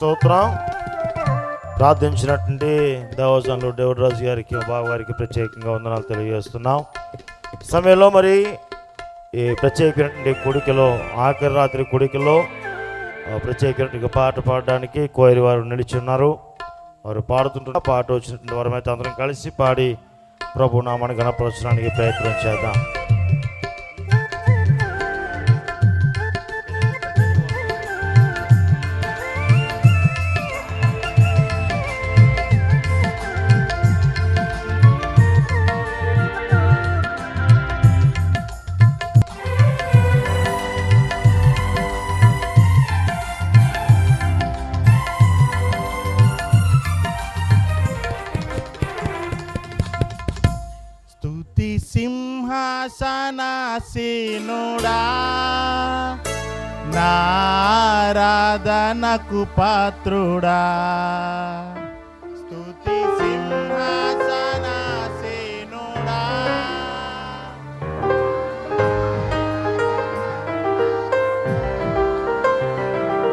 స్తోత్రం. ప్రార్థించినటువంటి దేవజనులు దేవరాజు గారికి బాబు గారికి ప్రత్యేకంగా వందనాలు తెలియజేస్తున్నాం. సమయంలో మరి ఈ ప్రత్యేకమైనటువంటి కొడుకులో ఆఖరి రాత్రి కొడుకులో ప్రత్యేకమైనటువంటి పాట పాడడానికి కోయరి వారు నిలిచున్నారు. వారు పాడుతుంటున్న పాట వచ్చినటువంటి వారమైతే అందరం కలిసి పాడి ప్రభు నామాన్ని గణపరచడానికి ప్రయత్నం చేద్దాం. నారాధనకు పాత్రుడా. స్తుతి సింహాసనాసీనుడా.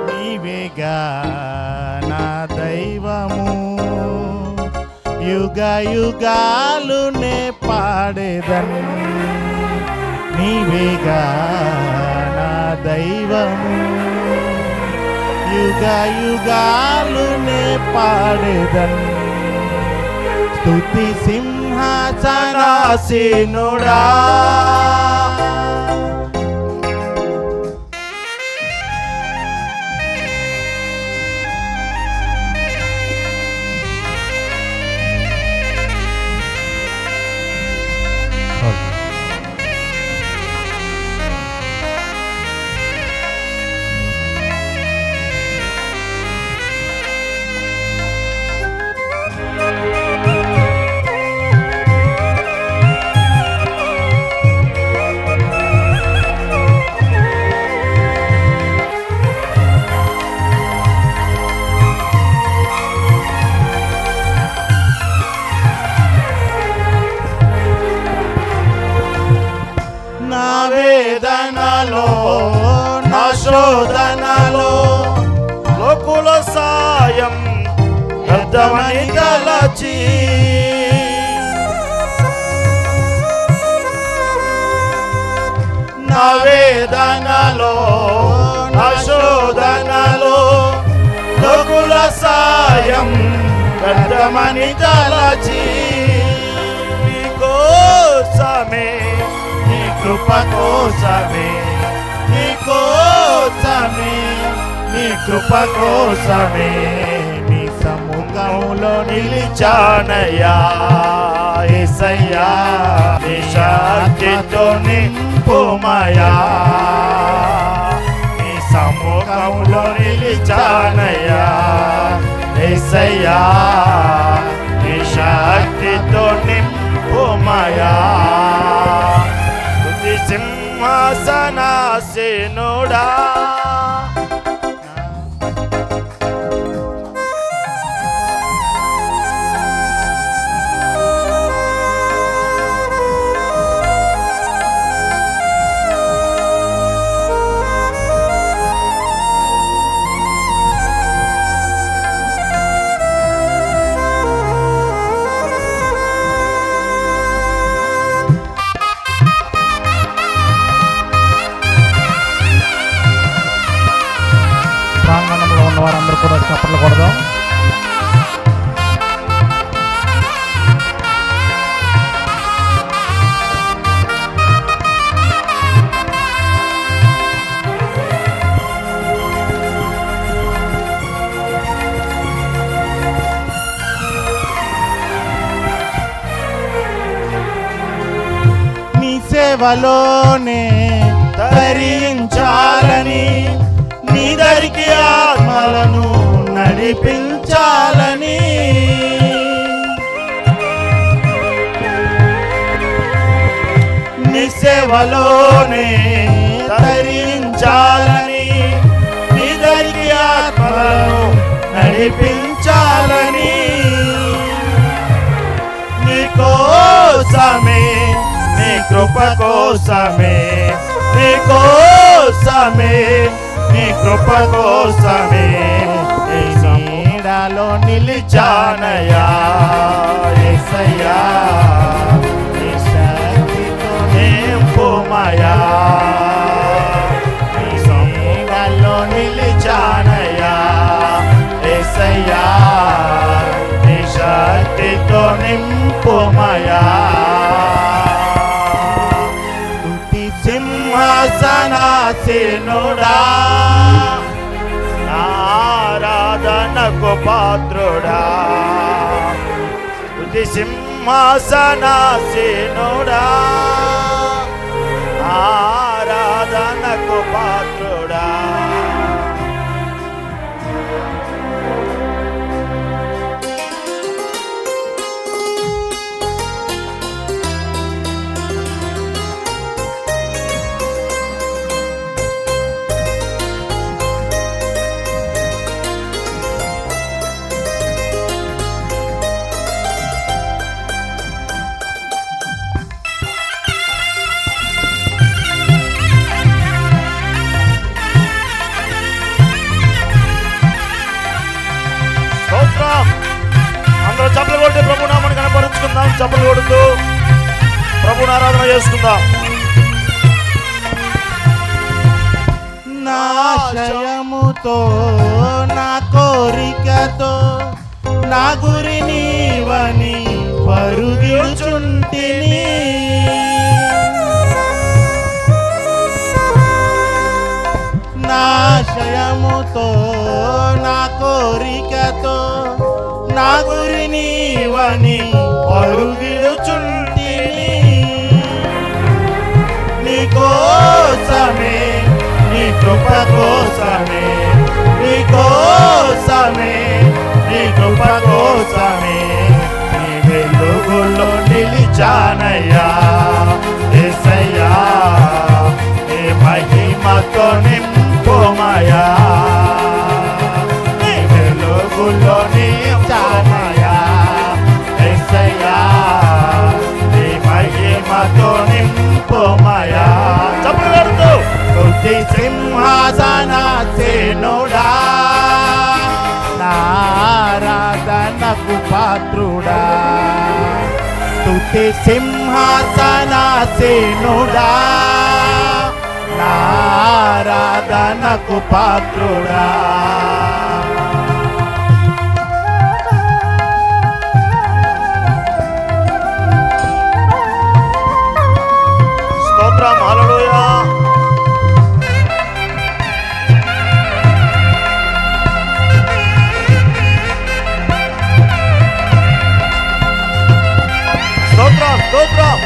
నీవేగా నా దైవము యుగ యుగాలు నే పాడేదన్ నీవేగా నా దైవము యుగాలు నే పాడేదన్ స్తుతి సింహాసనాసీనుడా లోకుల సాయం అర్థమని తలచి. నా వేదనలో నా శోధనలో లోకుల సాయం అర్థమని తలచి. కోసమే నీ కృప కోసమే నీ కోసమే నీ కృప కోసమే నీ సముఖంలో నిలిచానయ్యా. ఏసయ్యా నీ నింపుమయా నీ సముఖంలో నిలిచానయ్యా. ఏసయ్యా నీ శక్తితో నింపుమయా స్తుతి సింహాసనాసీనుడా. సేవలోనే ధరించాలని నీ దరికి ఆత్మలను నడిపించాలని. నీ సేవలోనే తరించాలని నీ దరికి ఆత్మలను నడిపించాలని. నీకోసమే కృప కోసమే నీ కోసమే నీ కృప కోసమే నీ మహిమలో నిలిచానయా ఏసయ్యా శక్తితో నింపుమయా నీ నిలిచానయా యేసయ్యా నీ శక్తితో నింపుమయా దాసినుడా ఆరాధనకు పాత్రుడా. స్తుతి సింహాసనాసీనుడా అందరూ చప్పలు కొట్టి ప్రభు నామని కనపరుచుకుందాం. చప్పలు కొడుతూ ప్రభుని ఆరాధన చేసుకుందాం. నాశయముతో నా కోరికతో నా గురి నీవని పరుగిడుచుంటిని. నాశయముతో నా కోరిక నా నీవని పరుగిడుచుంటిని నీ కోసమే నీ కృప కోసమే నీ కోసమే నీ కృప కోసమే నీ వెలుగులో నిలిచానయ్యా యేసయ్యా ఏ మహిమతో నింపోమయా నీ వెలుగులో నీ నింపుమయా చప్పలు కొడుతూ స్తుతి సింహాసనాసీనుడా నారాధనకు పాత్రుడా. స్తుతి సింహాసనాసీనుడా నారాధనకు పాత్రుడా. స్తోత్రం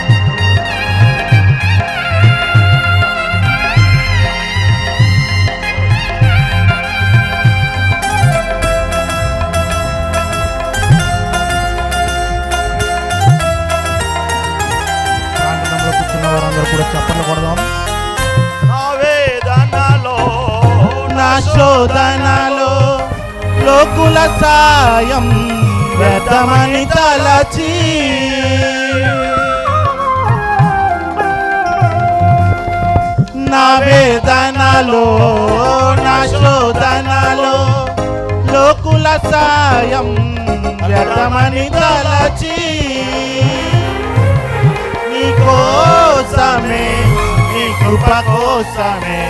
కూడా చప్పట్లు కొడదాం నా వేదనలో నా శోధనలో లోకుల సాయం వ్యర్థమని తలచీ వేదనలో నా శోధనలో లోకుల సాయం వ్యర్థమని తలచి నీ కోసమే నీ కృప కోసమే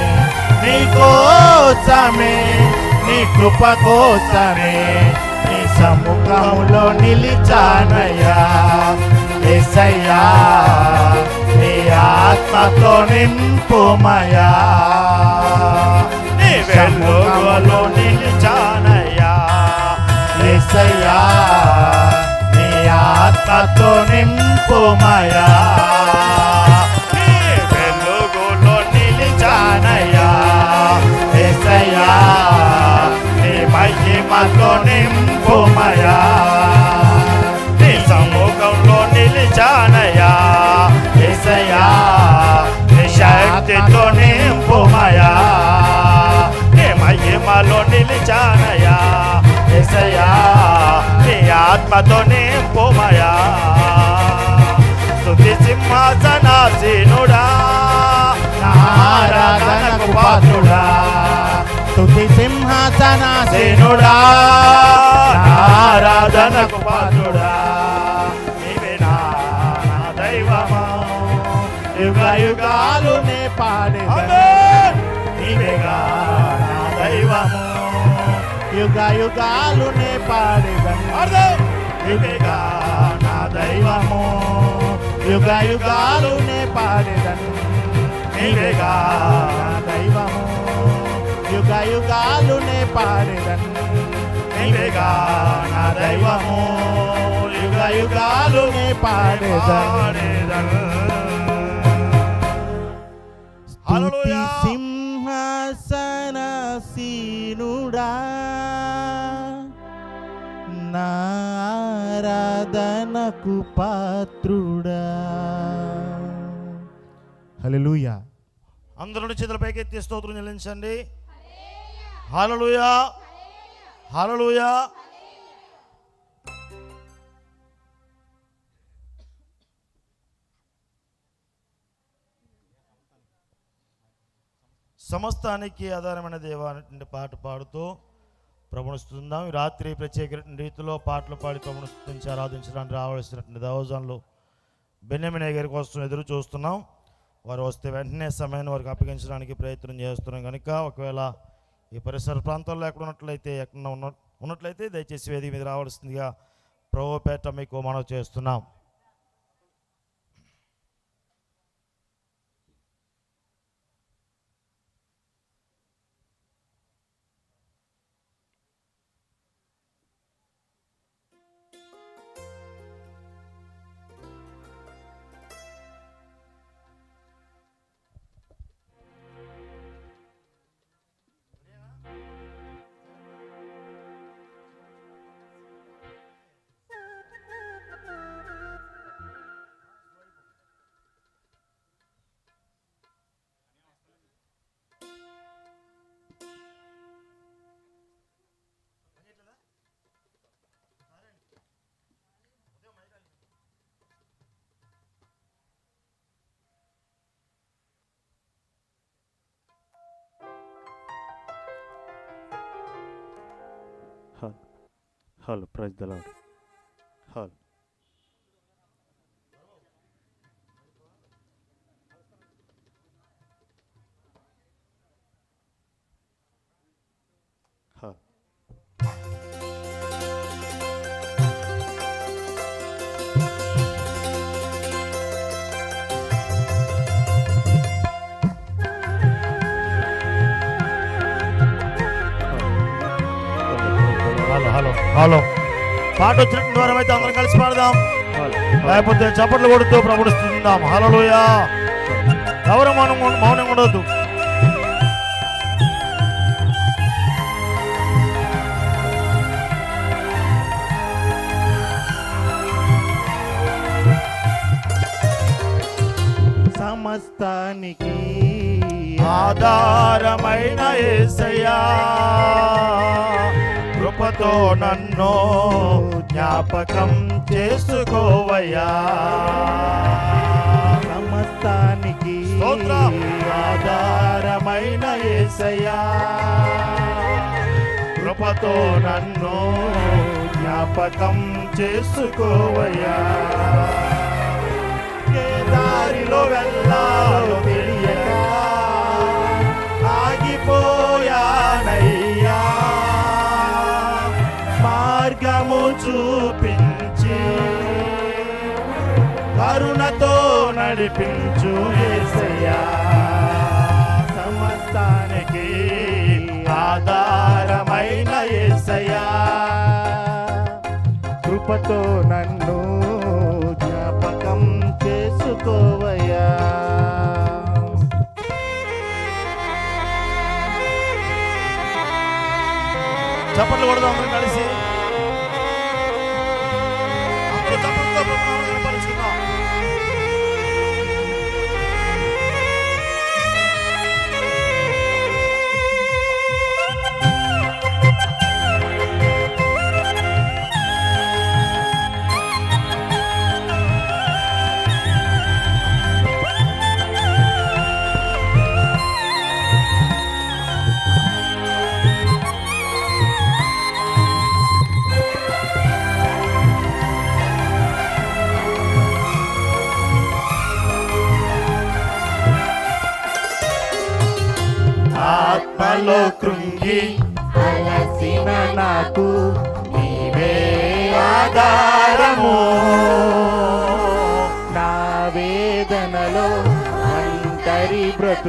నీ కోసమే నీ కృప కోసమే నీ సముఖంలో నిలిచానయ్యా ఎసయ్యా నీ ఆత్మతో నింపుమయా నీ వెలుగులో నిలిచానయ్యా. ఎసయ్యా నీ ఆత్మతో నింపుమయా ఏసయా నీ ఆత్మతో నింపుమయా స్థుతి సింహాసనాసీనుడా ఆరాధనకు పాత్రుడా. స్థుతి సింహాసనాసీనుడా ఆరాధనకు పాత్రుడా. యుగ యుగాలునే పాడేదన్ పాడదాం. నీవేగా నా దైవము యుగ యుగాలునే పాడేదన్ నీవేగా నా దైవము యుగ యుగాలునే పాడేదన్ నీవేగా నా దైవము యుగ పాడేదన్ పాడేదన్. స్తుతి హల్లెలూయా. నారాధనకు పాత్రుడా. హల్లెలూయా. అందరూ చేతుల పైకెత్తి స్తోత్రం చెల్లించండి. హల్లెలూయా. హల్లెలూయా. సమస్తానికి ఆధారమైన దేవా పాట పాడుతూ ప్రభుని రాత్రి ప్రత్యేక రీతిలో పాటలు పాడి ప్రభుని ఆరాధించడానికి రావాల్సినటువంటి దవజాన్లు బెన్నెమినే గారి కోసం ఎదురు చూస్తున్నాం. వారు వస్తే వెంటనే సమయాన్ని వారికి అప్పగించడానికి ప్రయత్నం చేస్తున్నాం. కనుక ఒకవేళ ఈ పరిసర ప్రాంతాల్లో ఎక్కడ ఉన్నట్లయితే ఎక్కడ ఉన్న ఉన్నట్లయితే దయచేసి వేదిక మీద రావాల్సిందిగా ప్రభుపేట మీకు మనవి చేస్తున్నాం. Hall. Hall. Praise the Lord. Hall. Hello. పాట వచ్చినట్టు ద్వారా అయితే అందరం కలిసి పాడదాం. లేకపోతే చప్పట్లు కొడుతూ ప్రభుడు స్థుతిద్దాం హలోయా ఎవరు మౌనం మౌనం ఉండొద్దు. సమస్తానికి ఆధారమైన ఏసయ్యా. కృపతో నన్ను జ్ఞాపకం చేసుకోవయ్యా. సమస్తానికి. ఆధారమైన ఏసయ్యా. కృపతో నన్ను జ్ఞాపకం చేసుకోవయ్యా. ఏ దారిలో వెళ్ళాలో తెలియక ఆగిపోయానయ్యా. కరుణతో నడిపించు ఏసయ్యా. సమస్తానికి ఆధారమైన ఏసయ్యా. కృపతో నన్ను జ్ఞాపకం చేసుకోవయ్యా. చప్పట్లు కొడదాం కలిసి.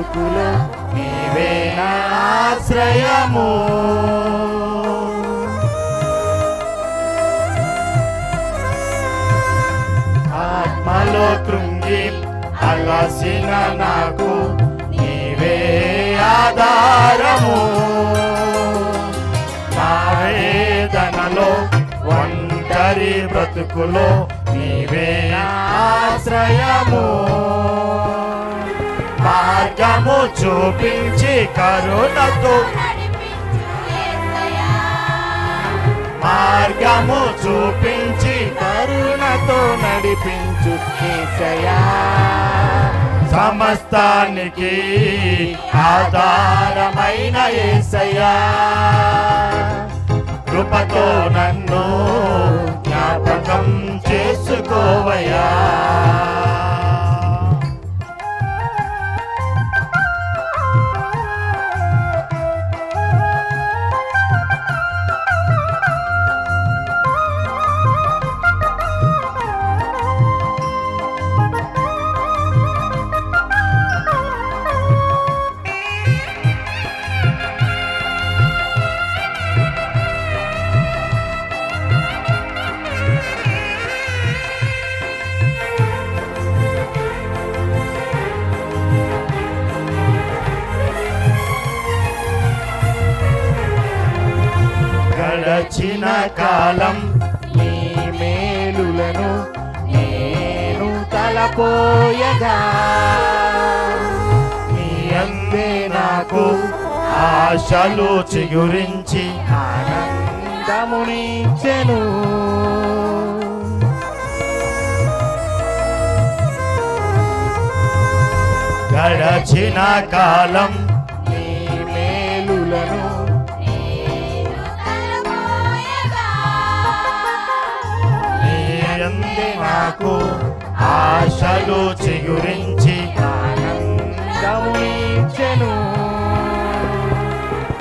బ్రతుకులో నీవే ఆశ్రయము. ఆత్మలో కృంగి అలసిన నాకు నీవే ఆధారము. నా వేదనలో ఒంటరి బ్రతుకులో నీవే ఆశ్రయము. మార్గము చూపించి కరుణతో. మార్గము చూపించి కరుణతో నడిపించు కేసయా సమస్తానికి ఆధారమైన ఏసయ్యా. కృపతో నన్ను జ్ఞాపకం చేసుకోవయా గడచిన కాలం నీ మేలులను నేను తలపోయగా. నీ అందే నాకు ఆశలు చిగురించి ఆనందమునిచ్చెను. గడచిన కాలం ఆశలు చిగురించి ఆనందమునిచ్చెను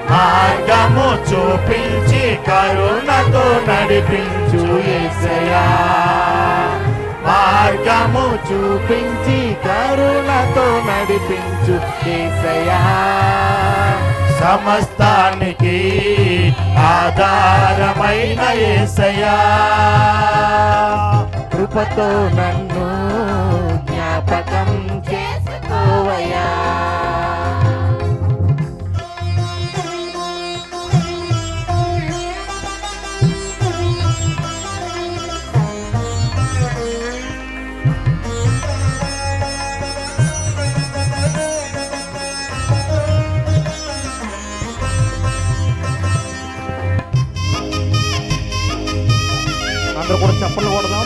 మార్గము చూపించి కరుణతో నడిపించు యేసయ్యా మార్గము చూపించి కరుణతో నడిపించు యేసయ్యా సమస్తానికి ఆధారమైన యేసయ్యా కృపతో నన్ను జ్ఞాపకం చేసుకోవయా అందరూ కూడా చప్పట్లు కొడదాం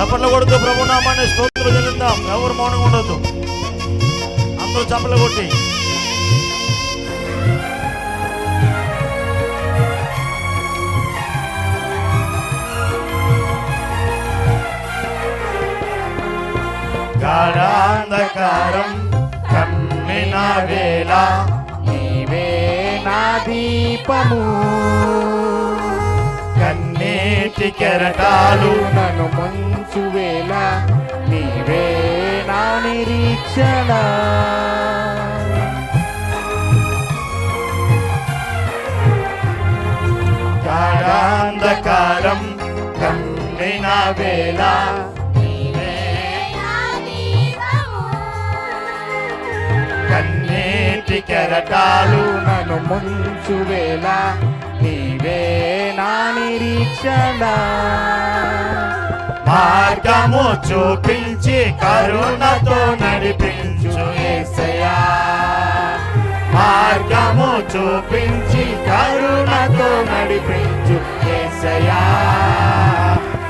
చప్పట్లు కొడుతూ ప్రభు నామాన్ని స్తోత్రం చెల్లిద్దాం. ఎవరు మౌనంగా ఉండొద్దు. అందరూ చప్పట్లు కొట్టి. గాఢాంధకారం కమ్మిన వేళ నీవే నా దీపము. కన్నీటి కెరటాలు నన్ను ముందు వేళ నీవే నా నిరీక్షణ. గాఢాంధకారం కమ్మిన వేళ నీవే కన్నీటి కెరటాలు నన్ను ముంచు వేళ నీవే నా నిరీక్షణ. మార్గము చూపించి కరుణతో నడిపించు యేసయ్యా మార్గము చూపించి కరుణతో నడిపించు యేసయ్యా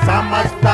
సమస్త